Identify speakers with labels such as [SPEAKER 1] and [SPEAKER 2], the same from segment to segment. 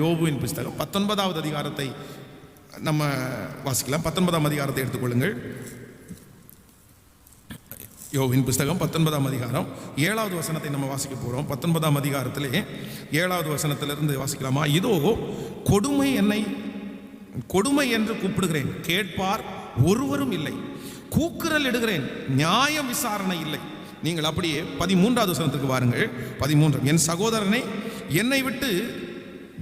[SPEAKER 1] யோபுவின் புஸ்தகம். பத்தொன்பதாவது அதிகாரத்தை நம்ம வாசிக்கலாம். பத்தொன்பதாம் அதிகாரத்தை எடுத்துக்கொள்ளுங்கள். யோவின் புஸ்தகம் பத்தொன்பதாம் அதிகாரம். ஏழாவது வசனத்தை நம்ம வாசிக்க போகிறோம் பத்தொன்பதாம் அதிகாரத்திலே ஏழாவது வசனத்திலிருந்து வாசிக்கலாமா? இதோ கொடுமை என்னை கொடுமை என்று கூப்பிடுகிறேன். கேட்பார் ஒருவரும் இல்லை. கூக்குரல் இடுகிறேன். நியாயம் விசாரணை இல்லை. நீங்கள் அப்படியே பதிமூன்றாவது வசனத்துக்கு வாருங்கள். பதிமூன்று. என் சகோதரனை என்னை விட்டு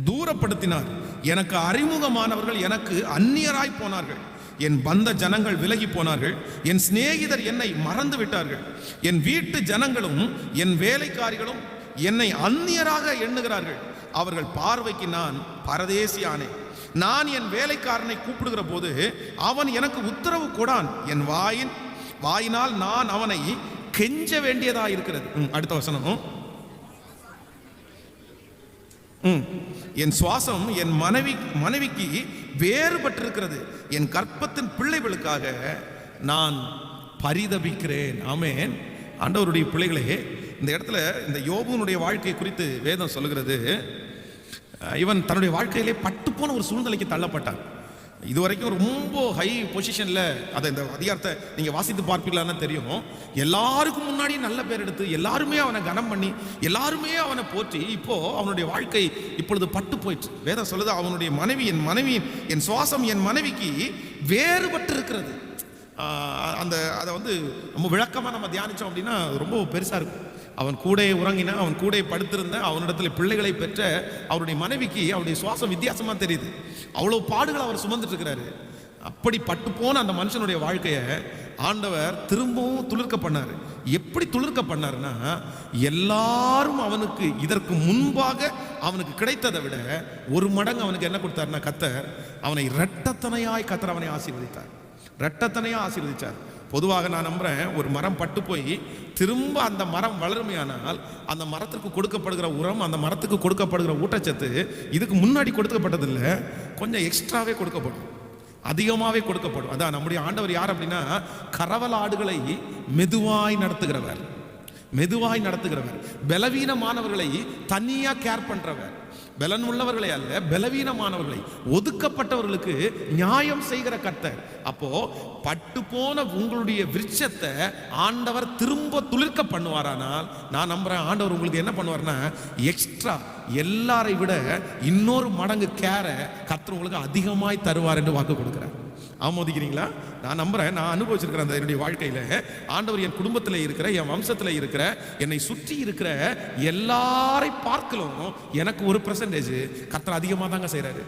[SPEAKER 1] தூரப்படுத்தினார். எனக்கு அறிமுகமானவர்கள் எனக்கு அந்நியராய் போனார்கள். என் பந்த ஜனங்கள் விலகி போனார்கள். என் சிநேகிதர் என்னை மறந்து விட்டார்கள். என் வீட்டு ஜனங்களும் என் வேலைக்காரிகளும் என்னை அந்நியராக எண்ணுகிறார்கள். அவர்கள் பார்வைக்கு நான் பரதேசியானேன் நான் என் வேலைக்காரனை கூப்பிடுகிற போது அவன் எனக்கு உத்தரவு கொடான். என் வாயின் வாயினால் நான் அவனை கெஞ்ச வேண்டியதாக இருக்கிறது அடுத்த வசனம். என் சுவாசம் என் மனைவி மனைவிக்கு வேறுபட்டிருக்கிறது. என் கற்பத்தின் பிள்ளைகளுக்காக நான் பரிதபிக்கிறேன். ஆமேன். ஆண்டவருடைய பிள்ளைகளே இந்த இடத்துல இந்த யோபுனுடைய வாழ்க்கை குறித்து வேதம் சொல்லுகிறது. இவன் தன்னுடைய வாழ்க்கையிலே பட்டுப்போன ஒரு சூழ்நிலைக்கு தள்ளப்பட்டான். இது வரைக்கும் ரொம்ப ஹை பொசிஷனில் அதை இந்த அதிகாரத்தை நீங்கள் வாசித்து பார்ப்பீங்களான்னு தெரியும். எல்லாருக்கும் முன்னாடி நல்ல பேர் எடுத்து எல்லாருமே அவனை கனம் பண்ணி எல்லாருமே அவனை போற்றி இப்போது அவனுடைய வாழ்க்கை இப்பொழுது பட்டு போயிட்டு வேதம் சொல்லுது அவனுடைய மனைவி என் மனைவி என் சுவாசம் என் மனைவிக்கு வேறுபட்டு இருக்கிறது அந்த அதை வந்து ரொம்ப விளக்கமாக நம்ம தியானித்தோம் அப்படின்னா அது ரொம்ப பெருசாக இருக்கும். அவன் கூடே உறங்கின அவன் கூட படுத்திருந்த அவனிடத்துல பிள்ளைகளை பெற்ற அவருடைய மனைவிக்கு அவருடைய சுவாசம் வித்தியாசமாக தெரியுது. அவ்வளோ பாடுகள் அவர் சுமந்துட்டு இருக்கிறாரு அப்படி பட்டு போன அந்த மனுஷனுடைய வாழ்க்கையை ஆண்டவர் திரும்பவும் துளிர்க்க பண்ணார். எப்படி துளிர்க்க பண்ணாருன்னா எல்லாரும் அவனுக்கு இதற்கு முன்பாக அவனுக்கு கிடைத்ததை விட ஒரு மடங்கு அவனுக்கு என்ன கொடுத்தாருன்னா கத்தர் அவனை இரட்டத்தனையாய் கத்தர் அவனை ஆசீர்வதித்தார். இரட்டத்தனையாக ஆசீர்வதித்தார் பொதுவாக நான் நம்புகிறேன் ஒரு மரம் பட்டு போய் திரும்ப அந்த மரம் வளருமையானால் அந்த மரத்துக்கு கொடுக்கப்படுகிற உரம் அந்த மரத்துக்கு கொடுக்கப்படுகிற ஊட்டச்சத்து இதுக்கு முன்னாடி கொடுக்கப்பட்டதில்லை கொஞ்சம் எக்ஸ்ட்ராவே கொடுக்கப்படும். அதிகமாகவே கொடுக்கப்படும். அதான் நம்முடைய ஆண்டவர் யார் அப்படின்னா கரவல் ஆடுகளை மெதுவாய் நடத்துகிறவர். மெதுவாய் நடத்துகிறவர். பலவீனமானவர்களை தனியாக கேர் பண்ணுறவர் பலன் உள்ளவர்களை அல்ல பலவீனமானவர்களை. ஒதுக்கப்பட்டவர்களுக்கு நியாயம் செய்கிற கர்த்தர். அப்போ பட்டு போன உங்களுடைய விருட்சத்தை ஆண்டவர் திரும்ப துளிர்க்க பண்ணுவாரானால் நான் நம்புறேன் ஆண்டவர் உங்களுக்கு என்ன பண்ணுவார்னா எக்ஸ்ட்ரா எல்லாரை விட இன்னொரு மடங்கு கேரை கர்த்தர் உங்களுக்கு அதிகமாய் தருவார் என்று வாக்கு கொடுக்குறேன் ஆமோதிக்கிறீங்களா? நான் நம்புகிறேன் நான் அனுபவிச்சிருக்கிறேன் அந்த என்னுடைய வாழ்க்கையில் ஆண்டவர் என் குடும்பத்தில் இருக்கிற என் வம்சத்தில் இருக்கிற என்னை சுற்றி இருக்கிற எல்லாரை பார்க்கலும் எனக்கு ஒரு பர்சன்டேஜ் கத்தர் அதிகமாக தாங்க செய்கிறாரு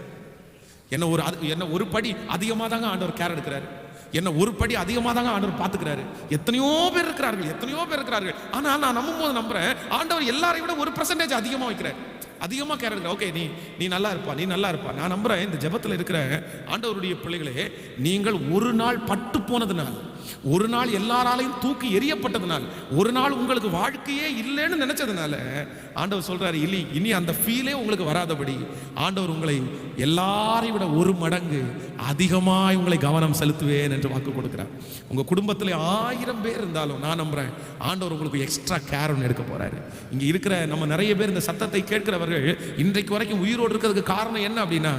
[SPEAKER 1] என்ன ஒரு அது- என்ன ஒரு படி அதிகமாக தாங்க ஆண்டவர் கேர் எடுக்கிறாரு. என்ன ஒரு படி அதிகமாக தாங்க ஆண்டவர் பார்த்துக்கிறாரு. எத்தனையோ பேர் இருக்கிறார்கள் எத்தனையோ பேர் இருக்கிறார்கள். ஆனால் நான் நம்பும் போது நம்புறேன் ஆண்டவர் எல்லாரையும் விட ஒரு பர்சன்டேஜ் அதிகமாக வைக்கிறார். அதிகமாக கேர் எடுக்கிற ஓகே நீ நீ நல்லா இருப்பா நீ நல்லா இருப்பா. நான் நம்புறேன் இந்த ஜபத்தில் இருக்கிற ஆண்டவருடைய பிள்ளைகளே நீங்கள் ஒரு நாள் பட்டு போனதுனால் ஒரு நாள் எல்லாராலையும் தூக்கி எறியப்பட்டதுனால் ஒரு நாள் உங்களுக்கு வாழ்க்கையே இல்லைன்னு நினைச்சதுனால ஆண்டவர் சொல்றாரு இல்லை இனி அந்த ஃபீலே உங்களுக்கு வராதபடி ஆண்டவர் உங்களை எல்லாரையும் விட ஒரு மடங்கு அதிகமாய் உங்களை கவனம் செலுத்துவேன் என்று வாக்கு கொடுக்கிறார். உங்க குடும்பத்தில் ஆயிரம் பேர் இருந்தாலும் நான் நம்புறேன் ஆண்டவர் உங்களுக்கு எக்ஸ்ட்ரா கேர் ஒன்று எடுக்க போறாரு. இங்க இருக்கிற நம்ம நிறைய பேர் இந்த சத்தத்தை கேட்கிறவர்கள் இன்றைக்கு வரைக்கும் உயிரோடு இருக்கிறதுக்கு காரணம் என்ன அப்படின்னா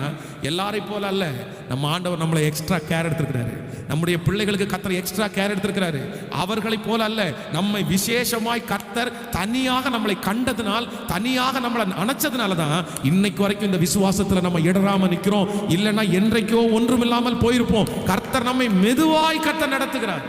[SPEAKER 1] எல்லாரை போல அல்ல. நம்ம ஆண்டவர் நம்மளை எக்ஸ்ட்ரா கேர் எடுத்திருக்கிறாரு. நம்முடைய பிள்ளைகளுக்கு கத்தர் எக்ஸ்ட்ரா கேர் எடுத்திருக்கிறாரு. அவர்களை போல அல்ல. நம்மை விசேஷமாய் கர்த்தர் தனியாக நம்மளை கண்டதுனால் தனியாக நம்மளை அணைச்சதுனால தான் இன்னைக்கு வரைக்கும் இந்த விசுவாசத்துல நம்ம இடராம நிக்கிறோம். இல்லைன்னா என்றைக்கோ ஒன்றுமில்லாமல் போயிருப்போம். கர்த்தர் நம்மை மெதுவாய் கர்த்தர் நடத்துகிறார்.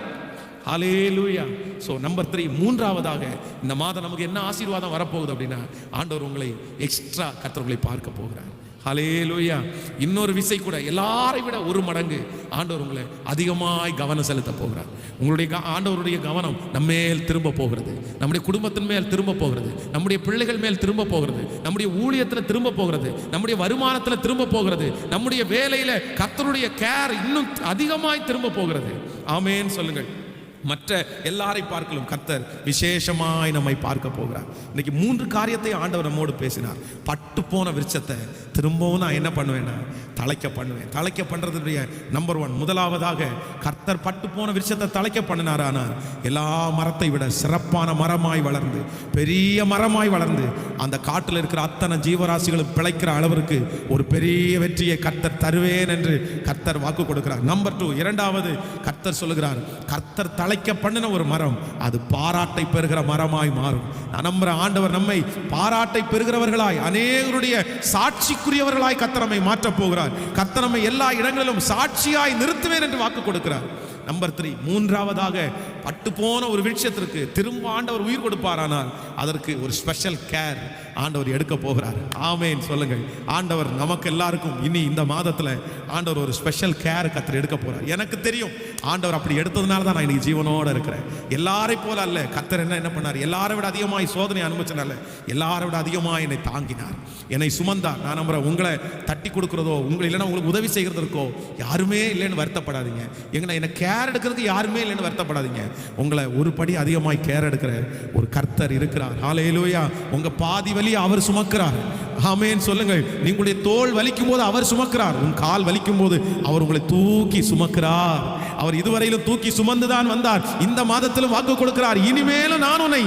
[SPEAKER 1] ஹalleluya ஸோ நம்பர் த்ரீ மூன்றாவதாக இந்த மாதம் நமக்கு என்ன ஆசீர்வாதம் வரப்போகுது அப்படின்னா ஆண்டவர் உங்களை எக்ஸ்ட்ரா கத்தவர்களை பார்க்க போகிறார். ஹalleluya இன்னொரு விசை கூட எல்லாரை விட ஒரு மடங்கு ஆண்டவர் உங்களை அதிகமாய் கவனம் செலுத்த போகிறார். உங்களுடைய க- ஆண்டவருடைய கவனம் நம்மேல் திரும்ப போகிறது. நம்முடைய குடும்பத்தின் மேல் திரும்ப போகிறது. நம்முடைய பிள்ளைகள் மேல் திரும்ப போகிறது. நம்முடைய ஊழியத்தில் திரும்ப போகிறது. நம்முடைய வருமானத்தில் திரும்ப போகிறது. நம்முடைய வேலையில் கத்தருடைய கேர் இன்னும் அதிகமாய் திரும்ப போகிறது. ஆமேன்னு சொல்லுங்கள். மற்ற எல்லாரை பார்க்கலும் கர்த்தர் விசேஷமாய் நம்மை பார்க்க போகிறார். இன்னைக்கு மூன்று காரியத்தை ஆண்டவர் நம்மோடு பேசினார். பட்டு போன விருட்சத்தை திரும்பவும் நான் என்ன பண்ணுவேன்னா தலைக்க பண்ணுவேன் தலைக்க பண்ணுறதுடைய நம்பர் ஒன் முதலாவதாக கர்த்தர் பட்டு போன விருட்சத்தை தலைக்க பண்ணினாரானார் எல்லா மரத்தை விட சிறப்பான மரமாய் வளர்ந்து பெரிய மரமாய் வளர்ந்து அந்த காட்டில் இருக்கிற அத்தனை ஜீவராசிகளும் பிழைக்கிற அளவிற்கு ஒரு பெரிய வெற்றியை கர்த்தர் தருவேன் என்று கர்த்தர் வாக்கு கொடுக்கிறார். நம்பர் டூ இரண்டாவது கர்த்தர் சொல்லுகிறார் கர்த்தர் தலைக்க பண்ணின ஒரு மரம் அது பாராட்டை பெறுகிற மரமாய் மாறும். நான் நம்புற ஆண்டவர் நம்மை பாராட்டை பெறுகிறவர்களாய் அநேகருடைய சாட்சிக்குரியவர்களாய் கத்தரமை நம்மை மாற்றப் போகிறார். கர்த்தர் நம்மை எல்லா இடங்களிலும் சாட்சியாய் நிறுத்துவேன் என்று வாக்கு கொடுக்கிறார். நம்பர் த்ரீ மூன்றாவதாக பட்டு போன ஒரு விஷயத்திற்கு திரும்ப ஆண்டவர் உயிர் கொடுப்பாரானால் அதற்கு ஒரு ஸ்பெஷல் கேர் ஆண்டவர் எடுக்க போகிறார். ஆமேன். சொல்லுங்கள். ஆண்டவர் நமக்கு எல்லாருக்கும் இனி இந்த மாதத்தில் ஆண்டவர் ஒரு ஸ்பெஷல் கேர் கத்தர் எடுக்க போகிறார் எனக்கு தெரியும். ஆண்டவர் அப்படி எடுத்ததுனால தான் நான் இன்னைக்கு ஜீவனோட இருக்கிறேன். எல்லாரை போல அல்ல கத்தர் என்ன என்ன பண்ணார்? எல்லாரை விட அதிகமாக சோதனை அனுபவிச்சனால எல்லாரை விட அதிகமாக என்னை தாங்கினார். என்னை சுமந்தார். நான் நம்புறேன் உங்களை தட்டி கொடுக்குறதோ உங்களை இல்லைன்னா உங்களுக்கு உதவி செய்கிறதற்கோ யாருமே இல்லைன்னு வருத்தப்படாதீங்க. எங்களை என்னை கேர் எடுக்கிறதுக்கு யாருமே இல்லைன்னு வருத்தப்படாதீங்க. உங்களை ஒரு படி அதிகமாக கேர் எடுக்கிற ஒரு கர்த்தர் இருக்கிறார். ஆலையிலோயா உங்கள் பாதி வழி வலியை அவர் சுமக்கிறார். ஆமேன். சொல்லுங்கள். நீங்களுடைய தோல் வலிக்கும் போது அவர் சுமக்கிறார். உன் கால் வலிக்கும் போது அவர் உங்களை தூக்கி சுமக்கிறார். அவர் இதுவரையிலும் தூக்கி சுமந்துதான் வந்தார். இந்த மாதத்திலும் வாக்கு கொடுக்கிறார். இனிமேலும் நான் உன்னை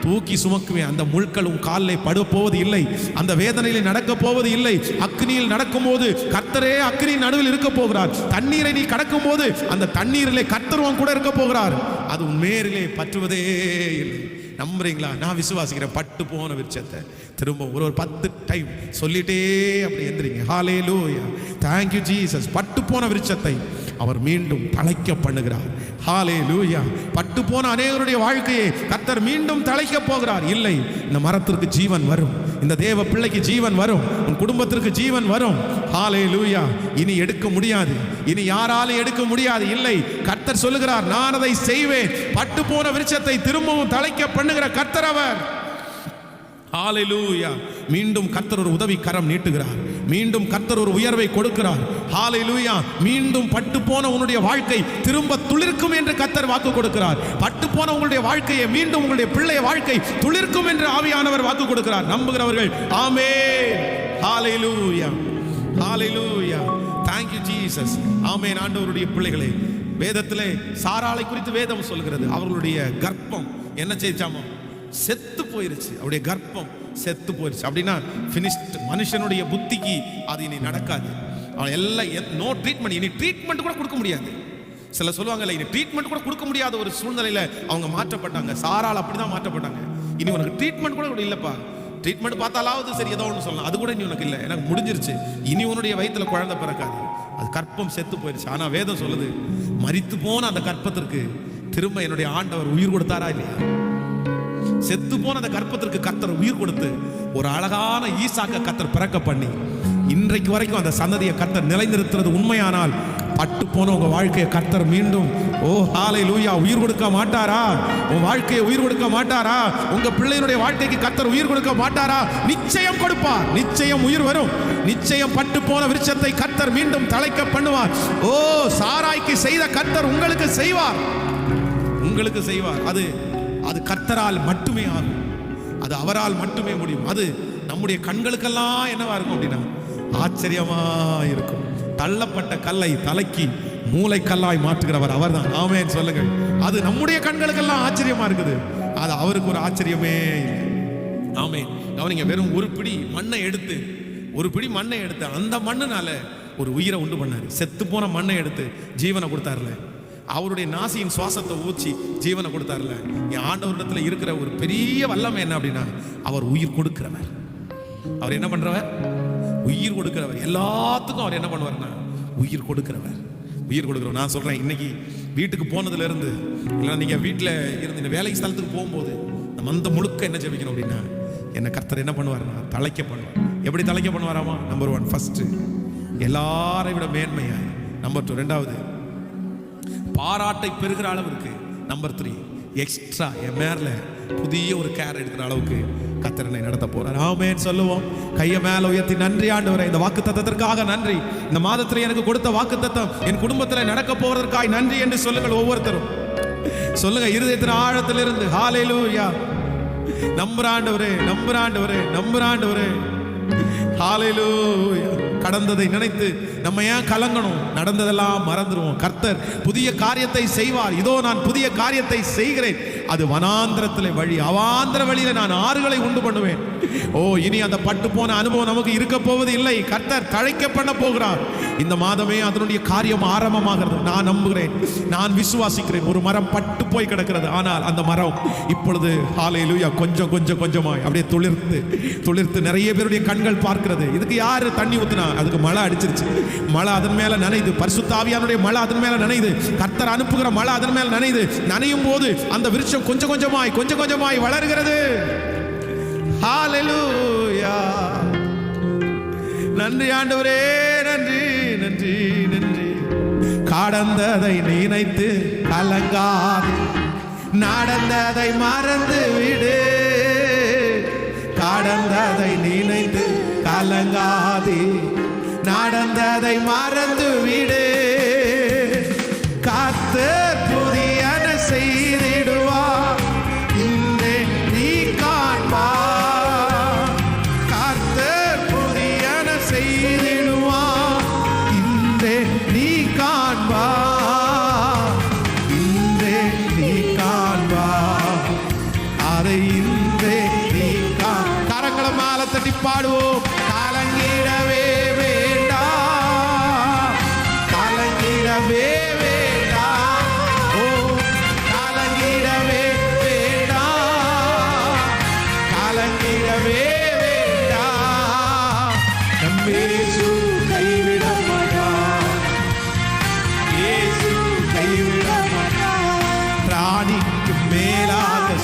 [SPEAKER 1] தூக்கி சுமக்குவேன். அந்த முழுக்கள் உன் காலில் படுப்போவது இல்லை. அந்த வேதனையில் நடக்க போவது இல்லை. அக்னியில் நடக்கும்போது கர்த்தரே அக்னி நடுவில் இருக்க போகிறார். தண்ணீரை நீ கடக்கும் போது அந்த தண்ணீரிலே கர்த்தருவம் கூட இருக்க போகிறார். அது உன் மேரிலே பற்றுவதே இல்லை. நம்புறீங்களா? நான் விசுவாசிக்கிறேன். பட்டு போன விருட்சத்தை. திரும்ப ஒரு ஒரு பத்து டைம் சொல்லிட்டே அப்படி எந்திரிங்க. ஹாலே லூயா தேங்க்யூ ஜீசஸ் பட்டு போன விருட்சத்தை அவர் மீண்டும் தலைக்க பண்ணுகிறார் ஹாலே லூயா பட்டு போன அநேகருடைய வாழ்க்கையை கத்தர் மீண்டும் தலைக்க போகிறார். இல்லை இந்த மரத்திற்கு ஜீவன் வரும். இந்த தேவ பிள்ளைக்கு ஜீவன் வரும். உன் குடும்பத்திற்கு ஜீவன் வரும். ஹாலே லூயா இனி எடுக்க முடியாது. இனி யாராலும் எடுக்க முடியாது. இல்லை கத்தர் சொல்லுகிறார் நான் அதை செய்வேன். பட்டு போன விருட்சத்தை திரும்பவும் தலைக்க பண்ணுகிற கத்தர் அவர். லூயா மீண்டும் கத்தர் ஒரு உதவி கரம் நீட்டுகிறார். மீண்டும் கர்த்தர் ஒரு உயர்வை கொடுக்கிறார். ஹalleluya மீண்டும் பட்டு போன உன்னுடைய வாழ்க்கை திரும்ப துளிர்க்கும் என்று கர்த்தர் வாக்கு கொடுக்கிறார். பட்டு போன உங்களுடைய வாழ்க்கையை மீண்டும் உங்களுடைய பிள்ளைய வாழ்க்கை துளிர்க்கும் என்று ஆவியானவர் வாக்கு கொடுக்கிறார். நம்புகிறவர்கள் ஆமே ஹாலை லூயா ஹாலை லூயா தேங்க்யூ ஜீசஸ் ஆமே ஆண்டவருடைய பிள்ளைகளே. வேதத்திலே சாராளை குறித்து வேதம் சொல்கிறது. அவர்களுடைய கர்ப்பம் என்ன செய்ச்சாமோ? செத்து போயிருச்சு. அவருடைய கர்ப்பம். செத்து போயிடுச்சு அப்படின்னா ஃபினிஷ்ட் மனுஷனுடைய புத்திக்கு அது இனி நடக்காது. அவன் எல்லாம் நோ ட்ரீட்மெண்ட் இனி ட்ரீட்மெண்ட் கூட கொடுக்க முடியாது. சில சொல்லுவாங்கல்ல இனி ட்ரீட்மெண்ட் கூட கொடுக்க முடியாத ஒரு சூழ்நிலையில் அவங்க மாற்றப்பட்டாங்க. சாரால் அப்படி தான் மாற்றப்பட்டாங்க. இனி உனக்கு ட்ரீட்மெண்ட் கூட இல்லைப்பா. ட்ரீட்மெண்ட் பார்த்தாலாவது சரி ஏதோ ஒன்று சொல்லலாம். அது கூட இனி உனக்கு இல்லை. எனக்கு முடிஞ்சிருச்சு. இனி உன்னுடைய வயிற்றில் குழந்தை பிறக்காது. அது கற்பம் செத்து போயிருச்சு. ஆனால் வேதம் சொல்லுது மறித்து போன அந்த கற்பத்திற்கு திரும்ப என்னுடைய ஆண்டவர் உயிர் கொடுத்தாரா இல்லையா? செத்து போன அந்த கற்பத்திற்கு கத்தர் உயிர் கொடுத்து ஒரு அழகான ஈசாக்க கத்தர் பிறக்க பண்ணி இன்றைக்கு வரைக்கும் அந்த சந்ததியை கத்தர் நிலைநிறுத்துறது உண்மையானால் பட்டு போன உங்க வாழ்க்கையை கர்த்தர் மீண்டும் ஓ ஹாலை லூயா உயிர் கொடுக்க மாட்டாரா? உன் வாழ்க்கையை உயிர் கொடுக்க மாட்டாரா? உங்க பிள்ளையினுடைய வாழ்க்கைக்கு கர்த்தர் உயிர் கொடுக்க மாட்டாரா? நிச்சயம் கொடுப்பார். நிச்சயம் உயிர் வரும். நிச்சயம் பட்டு போன விருட்சத்தை கர்த்தர் மீண்டும் தலைக்க பண்ணுவார். ஓ சாராய்க்கு செய்த கர்த்தர் உங்களுக்கு செய்வார். உங்களுக்கு செய்வார். அது அது கர்த்தரால் மட்டுமே ஆகும். அது அவரால் மட்டுமே முடியும். அது நம்முடைய கண்களுக்கெல்லாம் என்னவா இருக்கும் அப்படின்னா? ஆச்சரியமா இருக்கும். தள்ளப்பட்ட கல்லை தலைக்கு மூளைக்கல்லாய் மாற்றுகிறவர் அவர்தான். ஆமே சொல்லுங்கள். அது நம்முடைய கண்களுக்கெல்லாம் ஆச்சரியமா இருக்குது. அது அவருக்கு ஒரு ஆச்சரியமே இல்லை. ஆமே கவனிங்க வெறும் ஒரு பிடி மண்ணை எடுத்து ஒரு பிடி மண்ணை எடுத்து அந்த மண்ணுனால ஒரு உயிரை உண்டு பண்ணாரு. செத்து போன மண்ணை எடுத்து ஜீவனை கொடுத்தாருல. அவருடைய நாசியின் சுவாசத்தை ஊச்சி ஜீவனை கொடுத்தாருல. என் ஆண்டவரிடத்துல இருக்கிற ஒரு பெரிய வல்லமை என்ன அப்படின்னா அவர் உயிர் கொடுக்கிறவர். அவர் என்ன பண்றவர்? உயிர் கொடுக்கிறவர். எல்லாத்துக்கும் அவர் என்ன பண்ணுவார்னா உயிர் கொடுக்கிறவர். உயிர் கொடுக்குறவர். நான் சொல்றேன் இன்னைக்கு வீட்டுக்கு போனதுல இருந்து இல்லைன்னா நீங்க வீட்டில் இருந்து வேலைக்கு வேலை ஸ்தலத்துக்கு போகும்போது நம்ம அந்த முழுக்க என்ன ஜெபிக்கணும் அப்படின்னா என்ன கர்த்தர் என்ன பண்ணுவார்னா தலைக்க பண்ணுவார். எப்படி தலைக்க பண்ணுவாராமா? நம்பர் ஒன் ஃபர்ஸ்ட் எல்லாரை விட மேன்மையாய். நம்பர் டூ ரெண்டாவது பாராட்டை பெறுகிற அளவுக்கு நம்பர் த்ரீ எக்ஸ்ட்ரா என் மேல புதிய ஒரு கேர் எடுக்கிற அளவுக்கு கத்திரனை நடத்த போறார். ஆமென் சொல்லுவோம். கையை மேல உயர்த்தி நன்றி ஆண்டவரே. இந்த வாக்கு தத்தத்திற்காக நன்றி. இந்த மாதத்துல எனக்கு கொடுத்த வாக்கு தத்தம் என் குடும்பத்துல நடக்க போவதற்காய் நன்றி என்று சொல்லுங்கள் ஒவ்வொருத்தரும். சொல்லுங்க இருதயத்தின் ஆழத்திலிருந்து. ஹalleluya நம்புறாண்டவரே நம்புறாண்டவரே நம்புறாண்டவரே. ஹalleluya கடந்ததை நினைத்து நம்ம ஏன் கலங்கணும்? நடந்ததெல்லாம் மறந்துடுவோம் கர்த்தர் புதிய காரியத்தை செய்வார். இதோ நான் புதிய காரியத்தை செய்கிறேன். அது வனாந்திரத்தில் வழி அவாந்திர வழியில நான் ஆறுகளை உண்டு பண்ணுவேன். ஓ இனி அந்த பட்டு போன அனுபவம் நமக்கு இருக்க போவது இல்லை. கர்த்தர் தழைக்க பண்ண போகிறார். இந்த மாதமே அதனுடைய காரியம் ஆரம்பமாகிறது. நான் நம்புகிறேன். நான் விசுவாசிக்கிறேன். ஒரு மரம் பட்டு போய் கிடக்கிறது. ஆனால் அந்த மரம் இப்பொழுது ஹalleluya கொஞ்சம் கொஞ்சம் கொஞ்சமாய். அப்படியே துளிர்த்து துளிர்த்து நிறைய பேருடைய கண்கள் பார்க்கிறது. இதுக்கு யாரு தண்ணி ஊத்துனா? அதுக்கு மழை அடிச்சிருச்சு. மழை அதன் மேல நனையுது. பரிசுத்தாவியானுடைய மழை அதன் மேல நனையுது. கர்த்தர் அனுப்புகிற மழை அதன் மேல நனையுது. நனையும் போது அந்த விருட்சம் கொஞ்சம் கொஞ்சமாய் கொஞ்சம் கொஞ்சமாய் வளர்கிறது. நன்றி ஆண்டவரே. நன்றி நன்றி நன்றி. கடந்ததை நினைத்து கலங்காது. நடந்ததை மறந்து விடு. கடந்ததை நினைத்து கலங்காதே. நடந்ததை மறந்து விடு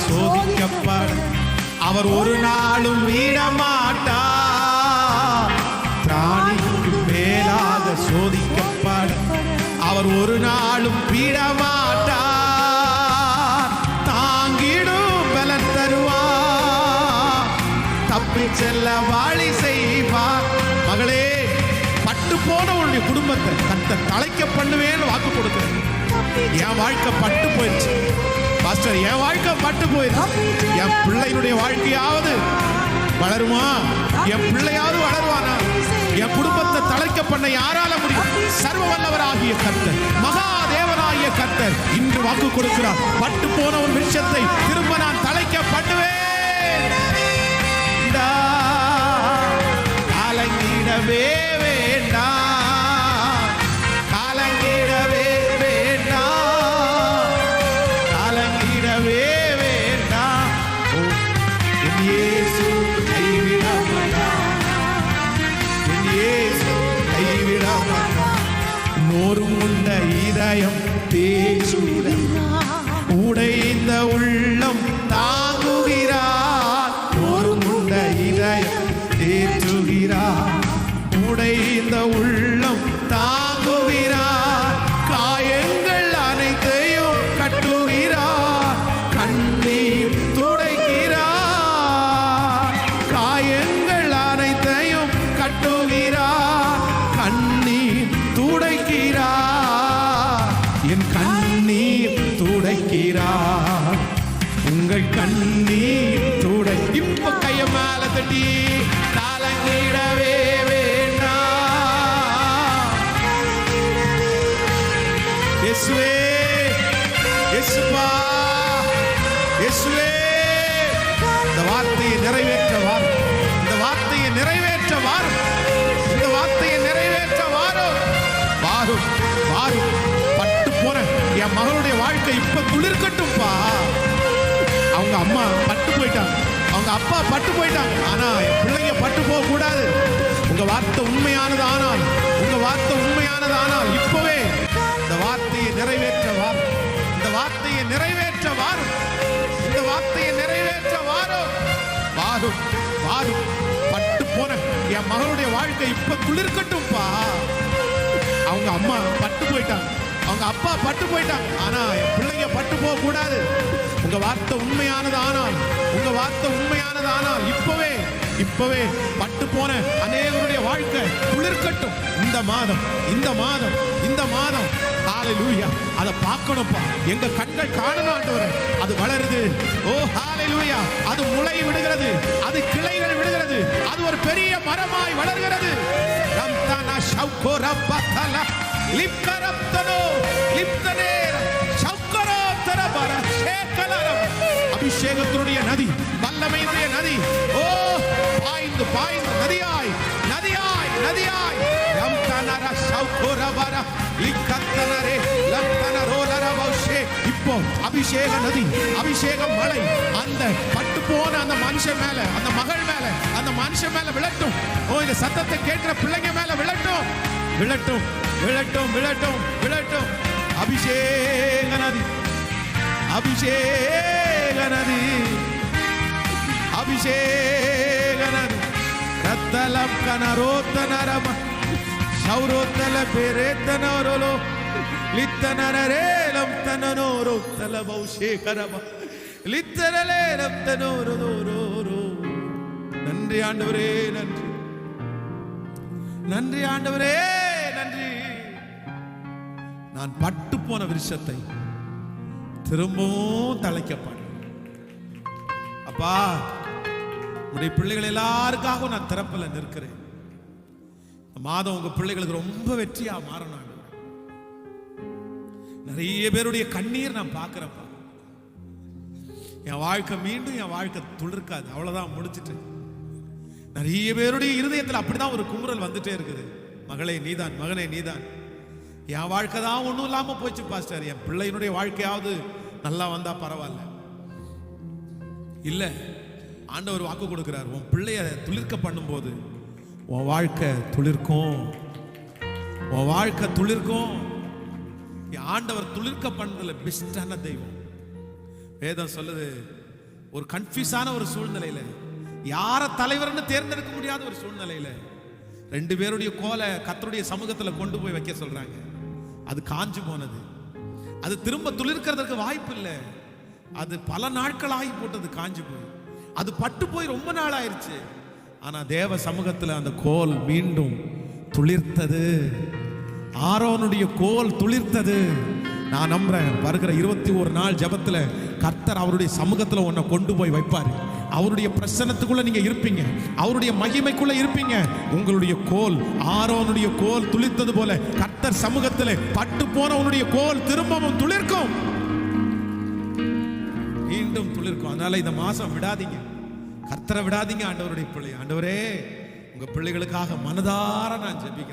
[SPEAKER 1] சோதிக்கப்பட. அவர் ஒரு நாளும் விடமாட்டார் பிராணிக்கு மேலாக சோதிக்கப்பட. அவர் ஒரு நாளும் விடமாட்டார் குடும்பத்தை தலைக்க பண்ணுவேன்னு வாக்கு கொடுக்கிறேன் என் வாழ்க்கை பட்டு போயிடுச்சு பாஸ்டர் என் வாழ்க்கை பட்டு போயிடுச்சு என் பிள்ளையினுடைய வாழ்க்கையாவது வளருமா? என் பிள்ளையாவது வளருவானா? என் குடும்பத்தை தலைக்க பண்ண யாரால முடியும்? சர்வ வல்லவராகிய கர்த்தர் மகா தேவனாகிய கர்த்தர் இன்று வாக்கு கொடுக்கிறார். பட்டு போன ஒரு விஷயத்தை திரும்ப நான் தலைக்க பட்டு கண்ணீர் அவங்க அப்பா பட்டு போயிட்டாங்க. ஆனா என் பிள்ளைங்க பட்டு போக கூடாது உங்க வார்த்தை உண்மையானது ஆனால் உங்க வார்த்தை உண்மையானது ஆனால் இப்பவே இந்த வார்த்தையை நிறைவேற்ற வார் இந்த வார்த்தையை நிறைவேற்ற வாரும். இந்த வார்த்தையை நிறைவேற்ற வாரும். வாரும் வாரும். பட்டு போன என் மகளுடைய வாழ்க்கை இப்ப குளிர்கட்டும்பா. அவங்க அம்மா பட்டு போயிட்டாங்க. அவங்க அப்பா பட்டு போயிட்டாங்க. ஆனா என் பிள்ளைங்க பட்டு போக கூடாது. உங்க வார்த்தை உண்மையானது ஆனால் உங்க வார்த்தை உண்மையானது ஆனால் இப்பவே இப்பவே பட்டு போன அநேகருடைய வாழ்க்கை குளிர்கட்டும். இந்த மாதம் இந்த மாதம் இந்த மாதம். ஹalleluya அதை பார்க்கணும்ப்பா. எங்க கண்கள் காணணும் ஆண்டவரே. அது வளருது. ஓ ஹalleluya அது முளை விடுகிறது. அது கிளைகள் விடுகிறது. அது ஒரு பெரிய மரமாய் வளர்கிறது. ரம்தானா ஷவ்கோ பத்தல லிப்கரப்தனோ லிப்தனேர ஷௌகரோ தரபர ஷேகலரம் அபிஷேகத்தினுடைய நதி வல்லமையினுடைய நதி. ஓ பாய்ந்து பாய்ந்து நதியாய் நதியாய் நதியாய். ரம்தானர ஷௌகோர பர லிக்கத்தனரே லம்தனரோலர பௌஷே இப்போ அபிஷேக நதி அபிஷேக மலை அந்த பட்டு போன அந்த மனுஷன் மேல அந்த மகள் மேல அந்த மனுஷன் மேல விழட்டும். ஓ இந்த சத்தத்தை கேட்கிற பிள்ளைங்க மேல விழட்டும். விழட்டும் விழட்டும் விழட்டும் விழட்டும் அபிஷேக நதி அபிஷேக நதி அபிஷேக நதி. ரத்தலம் கனரோத்தனரம சௌரோத்தல பேரேத்தனோரோலோ லித்தனரேலம் தனனோரோத்தல பௌஷேகரம லித்தனலேலம் தனோரோரோரோ நன்றி ஆண்டவரே நன்றி. நன்றி ஆண்டவரே. நான் பட்டு போன விருஷத்தை திரும்பவும் தலைக்கப்படும் அப்பா உடைய பிள்ளைகள் எல்லாருக்காகவும் நான் திறப்பில் நிற்கிறேன். மாதம் உங்க பிள்ளைகளுக்கு ரொம்ப வெற்றியா மாறணும் நிறைய பேருடைய கண்ணீர் நான் பார்க்கிறப்பா. என் வாழ்க்கை மீண்டும் என் வாழ்க்கை துளிர்க்காது அவ்வளவுதான் முடிச்சிட்டு நிறைய பேருடைய இருதயத்தில் அப்படிதான் ஒரு குமுறல் வந்துட்டே இருக்குது. மகளே நீதான் மகனே நீதான். என் வாழ்க்கை தான் ஒன்றும் இல்லாமல் போச்சு பாஸ்டர் என் பிள்ளையினுடைய வாழ்க்கையாவது நல்லா வந்தால் பரவாயில்ல. இல்லை ஆண்டவர் வாக்கு கொடுக்குறார். உன் பிள்ளைய துளிர்க்க பண்ணும்போது உன் வாழ்க்கை துளிர்க்கும். உன் வாழ்க்கை துளிர்க்கும். ஆண்டவர் துளிர்க்க பண்ணதில் பெஸ்டான தெய்வம். வேதம் சொல்லுது ஒரு கன்ஃபியூஸான ஒரு சூழ்நிலையில் யாரை தலைவர்னு தேர்ந்தெடுக்க முடியாத ஒரு சூழ்நிலையில் ரெண்டு பேருடைய கோலை கத்தருடைய சமூகத்தில் கொண்டு போய் வைக்க சொல்கிறாங்க அது காஞ்சு போனது. அது திரும்ப துளிர்க்கிறதுக்கு வாய்ப்பு இல்லை. அது பல நாட்கள் ஆகி போட்டது காஞ்சு போய். அது பட்டு போய் ரொம்ப நாள் ஆயிடுச்சு ஆனால் தேவ சமூகத்தில் அந்த கோல் மீண்டும் துளிர்த்தது. ஆரோனுடைய கோல் துளிர்த்தது. நான் நம்புறேன் வருகிற இருபத்தி ஒரு நாள் ஜபத்தில் கர்த்தர் அவருடைய சமூகத்தில் உன்னை கொண்டு போய் வைப்பார். அவருடைய பிரசனத்துக்குள்ள நீங்க இருப்பீங்க. அவருடைய மகிமைக்குள்ள இருப்பீங்க. உங்களுடைய கோல் ஆரோனுடைய கோல் துளித்தது போல கர்த்தர் சமூகத்துல பட்டு போன உன்னுடைய கோல் திரும்பவும் துளிர்க்கும். மீண்டும் துளிர்க்கும். அதனால இந்த மாசம் விடாதீங்க. கர்த்தரை விடாதீங்க ஆண்டவருடைய பிள்ளை. ஆண்டவரே உங்க பிள்ளைகளுக்காக மனதார நான் ஜெபிக்கிறேன்.